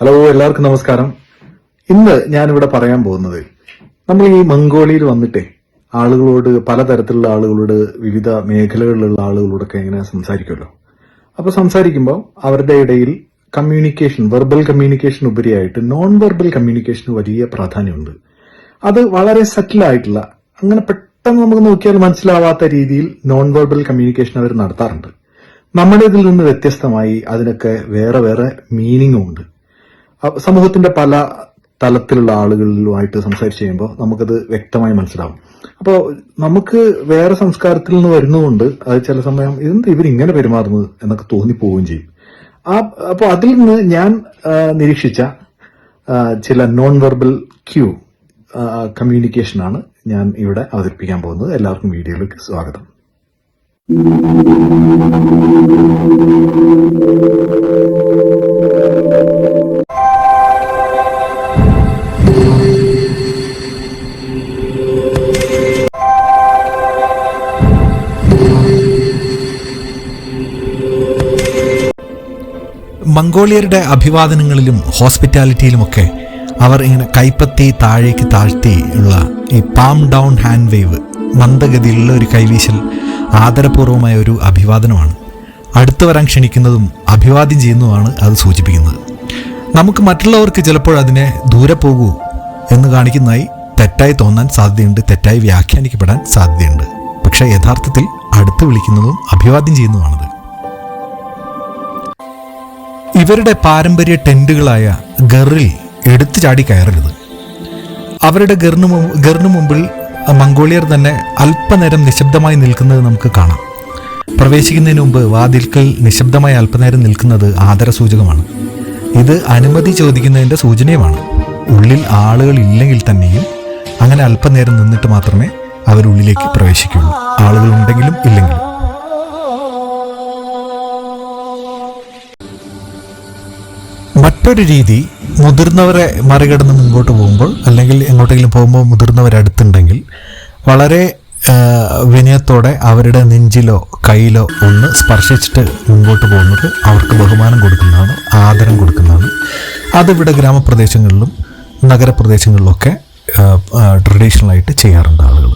Hello എല്ലാവർക്കും നമസ്കാരം. ഇന്ന് ഞാനിവിടെ പറയാൻ പോകുന്നത് നമ്മൾ ഈ മംഗോളിയിൽ വന്നിട്ടേ ആളുകളോട് പലതരത്തിലുള്ള ആളുകളോട് വിവിധ മേഖലകളിലുള്ള ആളുകളോടൊക്കെ ഇങ്ങനെ സംസാരിക്കുമല്ലോ. അപ്പോൾ സംസാരിക്കുമ്പോൾ അവരുടെ ഇടയിൽ കമ്മ്യൂണിക്കേഷൻ വെർബൽ കമ്മ്യൂണിക്കേഷൻ ഉപരിയായിട്ട് നോൺ വെർബൽ കമ്മ്യൂണിക്കേഷന് വലിയ പ്രാധാന്യമുണ്ട്. അത് വളരെ സെറ്റിലായിട്ടുള്ള അങ്ങനെ പെട്ടെന്ന് നമുക്ക് നോക്കിയാൽ മനസ്സിലാവാത്ത രീതിയിൽ നോൺ വെർബൽ കമ്മ്യൂണിക്കേഷൻ അവർ നടത്താറുണ്ട്. നമ്മുടെ ഇതിൽ നിന്ന് വ്യത്യസ്തമായി അതിനൊക്കെ വേറെ വേറെ മീനിങ്ങും ഉണ്ട്. സമൂഹത്തിന്റെ പല തലത്തിലുള്ള ആളുകളുമായിട്ട് സംസാരിച്ച് കഴിയുമ്പോൾ നമുക്കത് വ്യക്തമായി മനസ്സിലാവും. അപ്പോൾ നമുക്ക് വേറെ സംസ്കാരത്തിൽ നിന്ന് വരുന്നതുകൊണ്ട് അത് ചില സമയം ഇതെന്ത് ഇവരിങ്ങനെ പെരുമാറുന്നത് എന്നൊക്കെ തോന്നിപ്പോവുകയും ചെയ്യും. ആ അപ്പോൾ അതിൽ നിന്ന് ഞാൻ നിരീക്ഷിച്ച ചില നോൺ വെർബൽ ക്യൂ കമ്മ്യൂണിക്കേഷനാണ് ഞാൻ ഇവിടെ അവതരിപ്പിക്കാൻ പോകുന്നത്. എല്ലാവർക്കും വീഡിയോയിലേക്ക് സ്വാഗതം. മംഗോളിയരുടെ അഭിവാദനങ്ങളിലും ഹോസ്പിറ്റാലിറ്റിയിലുമൊക്കെ അവർ ഇങ്ങനെ കൈപ്പത്തി താഴേക്ക് താഴ്ത്തി ഉള്ള ഈ പാം ഡൗൺ ഹാൻഡ് വേവ് മന്ദഗതിയിലുള്ള ഒരു കൈവീശൽ ആദരപൂർവമായ ഒരു അഭിവാദനമാണ്. അടുത്തു വരാൻ ക്ഷണിക്കുന്നതും അഭിവാദ്യം ചെയ്യുന്നതുമാണ് അത് സൂചിപ്പിക്കുന്നത്. നമുക്ക് മറ്റുള്ളവർക്ക് ചിലപ്പോൾ അതിനെ ദൂരെ പോകൂ എന്ന് കാണിക്കുന്നതായി തെറ്റായി തോന്നാൻ സാധ്യതയുണ്ട് തെറ്റായി വ്യാഖ്യാനിക്കപ്പെടാൻ സാധ്യതയുണ്ട്. പക്ഷേ യഥാർത്ഥത്തിൽ അടുത്ത് വിളിക്കുന്നതും അഭിവാദ്യം ചെയ്യുന്നതുമാണത്. ഇവരുടെ പാരമ്പര്യ ടെന്റുകളായ ഗറിൽ എടുത്തു ചാടി കയറരുത്. അവരുടെ ഗറിന് ഗറിന് മുമ്പിൽ മംഗോളിയർ തന്നെ അല്പനേരം നിശബ്ദമായി നിൽക്കുന്നത് നമുക്ക് കാണാം. പ്രവേശിക്കുന്നതിന് മുമ്പ് വാതിൽക്കൽ നിശബ്ദമായി അല്പനേരം നിൽക്കുന്നത് ആദരസൂചകമാണ്. ഇത് അനുമതി ചോദിക്കുന്നതിന്റെ സൂചനയുമാണ്. ഉള്ളിൽ ആളുകൾ ഇല്ലെങ്കിൽ തന്നെയും അങ്ങനെ അല്പനേരം നിന്നിട്ട് മാത്രമേ അവരുള്ളിലേക്ക് പ്രവേശിക്കുകയുള്ളൂ. ആളുകൾ ഉണ്ടെങ്കിലും ഇല്ലെങ്കിലും. മറ്റൊരു രീതി മുതിർന്നവരെ മറികടന്ന് മുൻപോട്ട് പോകുമ്പോൾ അല്ലെങ്കിൽ എങ്ങോട്ടെങ്കിലും പോകുമ്പോൾ മുതിർന്നവരടുത്തുണ്ടെങ്കിൽ വളരെ വിനയത്തോടെ അവരുടെ നെഞ്ചിലോ കയ്യിലോ ഒന്ന് സ്പർശിച്ചിട്ട് മുൻപോട്ട് പോകുന്നത് അവർക്ക് ബഹുമാനം കൊടുക്കുന്നതാണ് ആദരം കൊടുക്കുന്നതാണ്. അതിവിടെ ഗ്രാമപ്രദേശങ്ങളിലും നഗരപ്രദേശങ്ങളിലൊക്കെ ട്രഡീഷണലായിട്ട് ചെയ്യാറുണ്ട് ആളുകൾ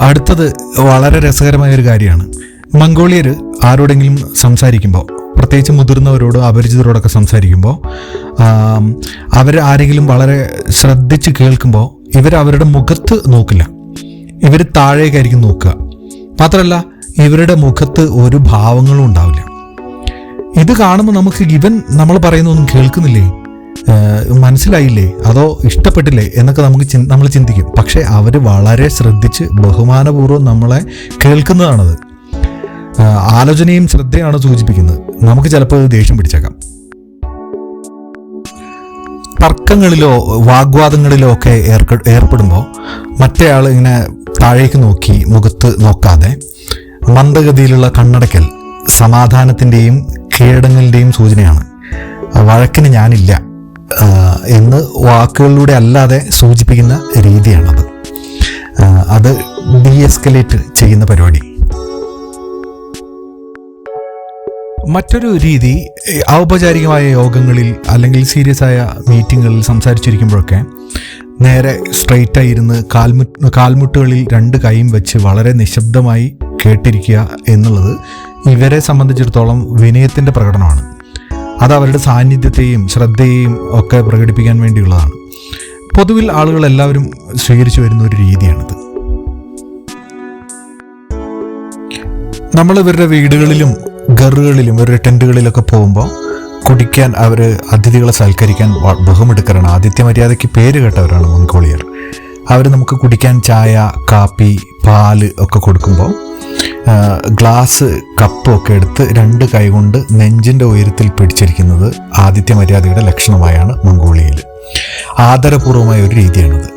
അടുത്തത് വളരെ രസകരമായ ഒരു കാര്യമാണ്. മംഗോളിയർ ആരോടെങ്കിലും സംസാരിക്കുമ്പോൾ പ്രത്യേകിച്ച് മുതിർന്നവരോടോ അപരിചിതരോടൊക്കെ സംസാരിക്കുമ്പോൾ അവർ ആരെങ്കിലും വളരെ ശ്രദ്ധിച്ച് കേൾക്കുമ്പോൾ ഇവർ അവരുടെ മുഖത്ത് നോക്കില്ല. ഇവർ താഴേക്കായിരിക്കും നോക്കുക. മാത്രമല്ല ഇവരുടെ മുഖത്ത് ഒരു ഭാവങ്ങളും ഉണ്ടാവില്ല. ഇത് കാണുമ്പോൾ നമുക്ക് ഇവൻ നമ്മൾ പറയുന്നൊന്നും കേൾക്കുന്നില്ലേ? മനസ്സിലായില്ലേ? അതോ ഇഷ്ടപ്പെട്ടില്ലേ? എന്നൊക്കെ നമുക്ക് നമ്മൾ ചിന്തിക്കും. പക്ഷെ അവർ വളരെ ശ്രദ്ധിച്ച് ബഹുമാനപൂർവം നമ്മളെ കേൾക്കുന്നതാണത്. ആലോചനയും ശ്രദ്ധയാണ് സൂചിപ്പിക്കുന്നത്. നമുക്ക് ചിലപ്പോൾ ദേഷ്യം പിടിച്ചേക്കാം. തർക്കങ്ങളിലോ വാഗ്വാദങ്ങളിലോ ഒക്കെ ഏർപ്പെടുമ്പോൾ മറ്റേ ആൾ ഇങ്ങനെ താഴേക്ക് നോക്കി മുഖത്ത് നോക്കാതെ മന്ദഗതിയിലുള്ള കണ്ണടയ്ക്കൽ സമാധാനത്തിന്റെയും കീഴടങ്ങലിന്റെയും സൂചനയാണ്. വഴക്കിന് ഞാനില്ല എന്ന് വാക്കുകളിലൂടെ അല്ലാതെ സൂചിപ്പിക്കുന്ന രീതിയാണത്. അത് ഡി എസ്കലേറ്റ് ചെയ്യുന്ന പരിപാടി. മറ്റൊരു രീതി ഔപചാരികമായ യോഗങ്ങളിൽ അല്ലെങ്കിൽ സീരിയസ് ആയ മീറ്റിങ്ങുകളിൽ സംസാരിച്ചിരിക്കുമ്പോഴൊക്കെ നേരെ സ്ട്രെയിറ്റ് ആയി ഇരുന്ന് കാൽമുട്ട് കാൽമുട്ടുകളിൽ രണ്ട് കൈയും വെച്ച് വളരെ നിശബ്ദമായി കേട്ടിരിക്കുക എന്നുള്ളത് ഇവരെ സംബന്ധിച്ചിടത്തോളം വിനയത്തിന്റെ പ്രകടനമാണ്. അത് അവരുടെ സാന്നിധ്യത്തെയും ശ്രദ്ധയെയും ഒക്കെ പ്രകടിപ്പിക്കാൻ വേണ്ടിയുള്ളതാണ്. പൊതുവിൽ ആളുകൾ എല്ലാവരും സ്വീകരിച്ചു വരുന്ന ഒരു രീതിയാണിത്. നമ്മൾ ഇവരുടെ വീടുകളിലും ഗറുകളിലും ഇവരുടെ ടെന്റുകളിലൊക്കെ പോകുമ്പോൾ കുടിക്കാൻ അവർ അതിഥികളെ സൽക്കരിക്കാൻ ബഹുമെടുക്കാറാണ് ആദിത്യ മര്യാദയ്ക്ക് പേര് കേട്ടവരാണ് മംഗോളിയർ. അവർ നമുക്ക് കുടിക്കാൻ ചായ കാപ്പി പാൽ ഒക്കെ കൊടുക്കുമ്പോൾ ഗ്ലാസ് കപ്പൊക്കെ എടുത്ത് രണ്ട് കൈകൊണ്ട് നെഞ്ചിന്റെ ഉയരത്തിൽ പിടിച്ചിരിക്കുന്നത് ആദിത്യ മര്യാദയുടെ ലക്ഷണമായാണ് മംഗോളിയയിൽ. ആദരപൂർവമായ ഒരു രീതിയാണിത്.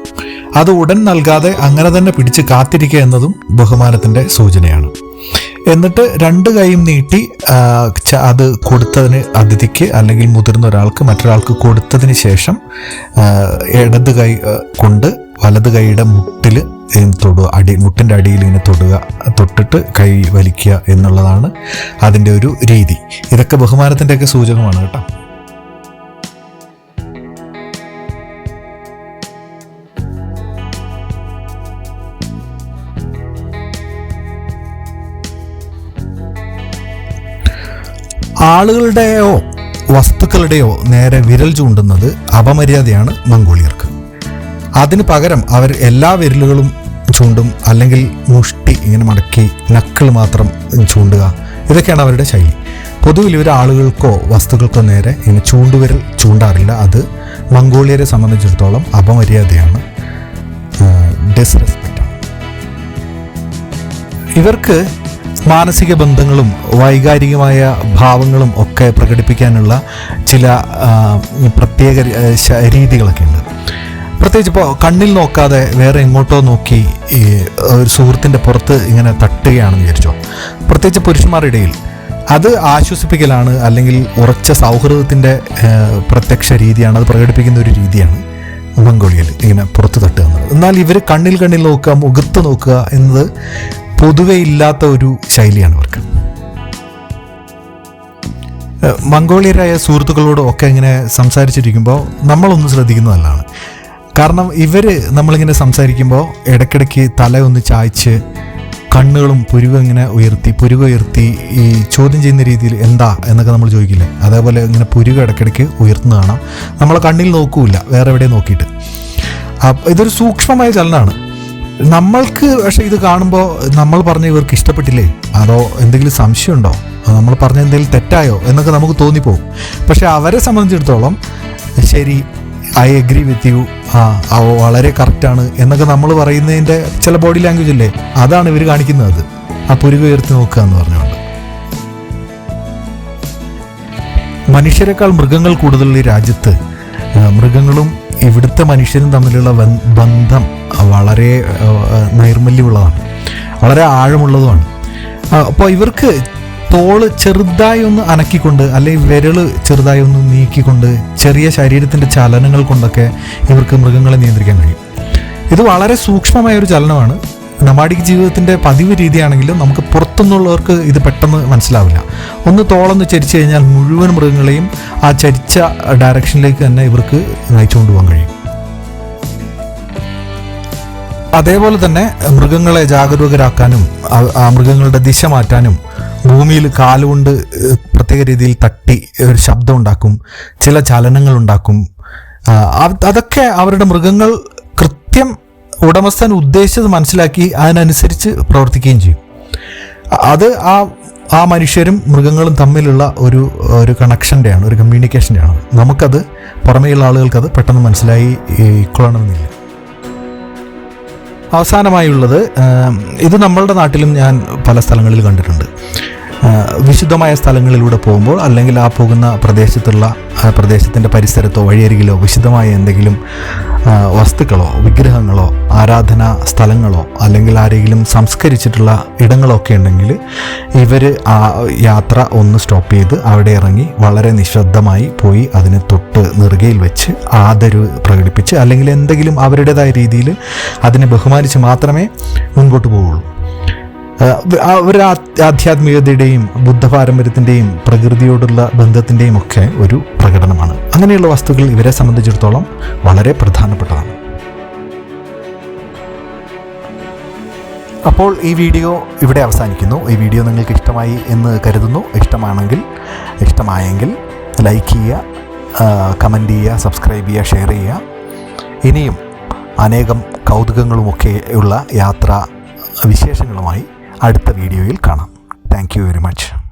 അത് ഉടൻ നൽകാതെ അങ്ങനെ തന്നെ പിടിച്ച് കാത്തിരിക്കുക എന്നതും ബഹുമാനത്തിന്റെ സൂചനയാണ്. എന്നിട്ട് രണ്ട് കൈയും നീട്ടി അത് കൊടുത്തതിന് അതിഥിക്ക് അല്ലെങ്കിൽ മുതിർന്ന ഒരാൾക്ക് മറ്റൊരാൾക്ക് കൊടുത്തതിന് ശേഷം ഇടത് കൈ കൊണ്ട് വലത് കൈയുടെ മുട്ടിൽ തൊടുക അടി മുട്ടിന്റെ അടിയിൽ ഇങ്ങനെ തൊടുക തൊട്ടിട്ട് കൈ വലിക്കുക എന്നുള്ളതാണ് അതിന്റെ ഒരു രീതി. ഇതൊക്കെ ബഹുമാനത്തിന്റെയൊക്കെ സൂചകമാണ് കേട്ടോ. ആളുകളുടെയോ വസ്തുക്കളുടെയോ നേരെ വിരൽ ചൂണ്ടുന്നത് അപമര്യാദയാണ് മംഗോളിയർക്ക്. അതിന് പകരം അവർ എല്ലാ വിരലുകളും ചൂണ്ടും അല്ലെങ്കിൽ മുഷ്ടി ഇങ്ങനെ മടക്കി നക്കിൾ മാത്രം ചൂണ്ടുക. ഇതൊക്കെയാണ് അവരുടെ ശൈലി. പൊതുവിൽ ഇവർ ആളുകൾക്കോ വസ്തുക്കൾക്കോ നേരെ ഇങ്ങനെ ചൂണ്ടുവിരൽ ചൂണ്ടാറില്ല. അത് മംഗോളിയരെ സംബന്ധിച്ചിടത്തോളം അപമര്യാദയാണ്. ഡിസ്റെസ്പെക്റ്റ് ഇവർക്ക് മാനസിക ബന്ധങ്ങളും വൈകാരികമായ ഭാവങ്ങളും ഒക്കെ പ്രകടിപ്പിക്കാനുള്ള ചില പ്രത്യേക രീതികളൊക്കെ ഉണ്ട്. പ്രത്യേകിച്ച് ഇപ്പോൾ കണ്ണിൽ നോക്കാതെ വേറെ എങ്ങോട്ടോ നോക്കി ഈ ഒരു സുഹൃത്തിന്റെ പുറത്ത് ഇങ്ങനെ തട്ടുകയാണെന്ന് വിചാരിച്ചോ? പ്രത്യേകിച്ച് പുരുഷന്മാരുടെ ഇടയിൽ അത് ആശ്വസിപ്പിക്കലാണ് അല്ലെങ്കിൽ ഉറച്ച സൗഹൃദത്തിന്റെ പ്രത്യക്ഷ രീതിയാണ് അത് പ്രകടിപ്പിക്കുന്ന ഒരു രീതിയാണ് മംഗോളിയയിൽ ഇങ്ങനെ പുറത്ത് തട്ടുക എന്നാൽ ഇവർ കണ്ണിൽ കണ്ണിൽ നോക്കുക മുഖത്ത് നോക്കുക എന്നത് പൊതുവെ ഇല്ലാത്ത ഒരു ശൈലിയാണ് ഇവർക്ക് ഏഹ് മംഗോളിയരായ സുഹൃത്തുക്കളോടും ഒക്കെ ഇങ്ങനെ സംസാരിച്ചിരിക്കുമ്പോൾ നമ്മളൊന്ന് ശ്രദ്ധിക്കുന്നതല്ലാണ് കാരണം ഇവർ നമ്മളിങ്ങനെ സംസാരിക്കുമ്പോൾ ഇടയ്ക്കിടയ്ക്ക് തല ഒന്ന് ചായ്ച്ച് കണ്ണുകളും പുരുവ് ഇങ്ങനെ ഉയർത്തി പുരുവ് ഉയർത്തി ഈ ചോദ്യം ചെയ്യുന്ന രീതിയിൽ എന്താ എന്നൊക്കെ നമ്മൾ ചോദിക്കില്ലേ? അതേപോലെ ഇങ്ങനെ പുരുവ് ഇടയ്ക്കിടയ്ക്ക് ഉയർത്തുന്നതാണ് നമ്മളെ കണ്ണിൽ നോക്കൂല വേറെ എവിടെയും നോക്കിയിട്ട്. ഇതൊരു സൂക്ഷ്മമായ ചലനമാണ് നമ്മൾക്ക് പക്ഷെ ഇത് കാണുമ്പോൾ നമ്മൾ പറഞ്ഞ ഇവർക്ക് ഇഷ്ടപ്പെട്ടില്ലേ? അതോ എന്തെങ്കിലും സംശയമുണ്ടോ? നമ്മൾ പറഞ്ഞ എന്തെങ്കിലും തെറ്റായോ എന്നൊക്കെ നമുക്ക് തോന്നിപ്പോവും. പക്ഷെ അവരെ സംബന്ധിച്ചിടത്തോളം ശരി ഐ അഗ്രി വിത്ത് യു ആ വളരെ കറക്റ്റാണ് എന്നൊക്കെ നമ്മൾ പറയുന്നതിന്റെ ചില ബോഡി ലാംഗ്വേജ് ഇല്ലേ? അതാണ് ഇവർ കാണിക്കുന്നത് ആ പുരുക ഉയർത്തി നോക്കുക എന്ന് പറഞ്ഞുകൊണ്ട്. മനുഷ്യരെക്കാൾ മൃഗങ്ങൾ കൂടുതലുള്ള ഈ രാജ്യത്ത് മൃഗങ്ങളും ഇവിടുത്തെ മനുഷ്യരും തമ്മിലുള്ള ബന്ധം വളരെ നൈർമല്യമുള്ളതാണ്. വളരെ ആഴമുള്ളതുമാണ്. അപ്പോൾ ഇവർക്ക് തോൾ ചെറുതായി ഒന്ന് അനക്കിക്കൊണ്ട് അല്ലെങ്കിൽ വിരൽ ചെറുതായി ഒന്ന് നീക്കിക്കൊണ്ട് ചെറിയ ശരീരത്തിന്റെ ചലനങ്ങൾ കൊണ്ടൊക്കെ ഇവർക്ക് മൃഗങ്ങളെ നിയന്ത്രിക്കാൻ കഴിയും. ഇത് വളരെ സൂക്ഷ്മമായ ഒരു ചലനമാണ്. നമാഡിക് ജീവിതത്തിന്റെ പതിവ് രീതിയാണെങ്കിലും നമുക്ക് പുറത്തുനിന്നുള്ളവർക്ക് ഇത് പെട്ടെന്ന് മനസ്സിലാവില്ല. ഒന്ന് തോളൊന്ന് ചരിച്ചു കഴിഞ്ഞാൽ മുഴുവൻ മൃഗങ്ങളെയും ആ ചരിച്ച ഡയറക്ഷനിലേക്ക് തന്നെ ഇവർക്ക് പോകാൻ കഴിയും. അതേപോലെ തന്നെ മൃഗങ്ങളെ ജാഗരൂകരാക്കാനും ആ മൃഗങ്ങളുടെ ദിശ മാറ്റാനും ഭൂമിയിൽ കാലുകൊണ്ട് പ്രത്യേക രീതിയിൽ തട്ടി ഒരു ശബ്ദം ഉണ്ടാക്കും ചില ചലനങ്ങൾ ഉണ്ടാക്കും. അതൊക്കെ അവരുടെ മൃഗങ്ങൾ കൃത്യം ഉടമസ്ഥൻ ഉദ്ദേശിച്ചത് മനസ്സിലാക്കി അതിനനുസരിച്ച് പ്രവർത്തിക്കുകയും ചെയ്യും. അത് ആ ആ മനുഷ്യരും മൃഗങ്ങളും തമ്മിലുള്ള ഒരു ഒരു കണക്ഷന്റെയാണ് ഒരു കമ്മ്യൂണിക്കേഷന്റെയാണ് നമുക്കത് പുറമേയുള്ള ആളുകൾക്കത് പെട്ടെന്ന് മനസ്സിലായി ഇക്കൊള്ളണമെന്നില്ല അവസാനമായുള്ളത് ഇത് നമ്മളുടെ നാട്ടിലും ഞാൻ പല സ്ഥലങ്ങളിൽ കണ്ടിട്ടുണ്ട്. വിശുദ്ധമായ സ്ഥലങ്ങളിലൂടെ പോകുമ്പോൾ അല്ലെങ്കിൽ ആ പോകുന്ന പ്രദേശത്തുള്ള ആ പ്രദേശത്തിന്റെ പരിസരത്തോ വഴിയരികിലോ വിശുദ്ധമായ എന്തെങ്കിലും വസ്തുക്കളോ വിഗ്രഹങ്ങളോ ആരാധനാ സ്ഥലങ്ങളോ അല്ലെങ്കിൽ ആരെങ്കിലും സംസ്കരിച്ചിട്ടുള്ള ഇടങ്ങളോ ഒക്കെ ഉണ്ടെങ്കിൽ ഇവർ ആ യാത്ര ഒന്ന് സ്റ്റോപ്പ് ചെയ്ത് അവിടെ ഇറങ്ങി വളരെ നിശബ്ദമായി പോയി അതിനെ തൊട്ട് നെറുകയിൽ വെച്ച് ആദരവ് പ്രകടിപ്പിച്ച് അല്ലെങ്കിൽ എന്തെങ്കിലും അവരുടേതായ രീതിയിൽ അതിനെ ബഹുമാനിച്ച് മാത്രമേ മുൻപോട്ട് പോവുള്ളൂ. ഒരു ആധ്യാത്മികതയുടെയും ബുദ്ധ പാരമ്പര്യത്തിന്റെയും പ്രകൃതിയോടുള്ള ബന്ധത്തിന്റെയും ഒക്കെ ഒരു പ്രകടനമാണ്. അങ്ങനെയുള്ള വസ്തുക്കൾ ഇവരെ സംബന്ധിച്ചിടത്തോളം വളരെ പ്രധാനപ്പെട്ടതാണ്. അപ്പോൾ ഈ വീഡിയോ ഇവിടെ അവസാനിക്കുന്നു. ഈ വീഡിയോ നിങ്ങൾക്ക് ഇഷ്ടമായി എന്ന് കരുതുന്നു. ഇഷ്ടമാണെങ്കിൽ ഇഷ്ടമായെങ്കിൽ ലൈക്ക് ചെയ്യുക കമന്റ് ചെയ്യുക സബ്സ്ക്രൈബ് ചെയ്യുക ഷെയർ ചെയ്യുക. ഇനിയും അനേകം കൗതുകങ്ങളുമൊക്കെ ഉള്ള യാത്രാ വിശേഷങ്ങളുമായി അടുത്ത വീഡിയോയിൽ കാണാം. Thank very much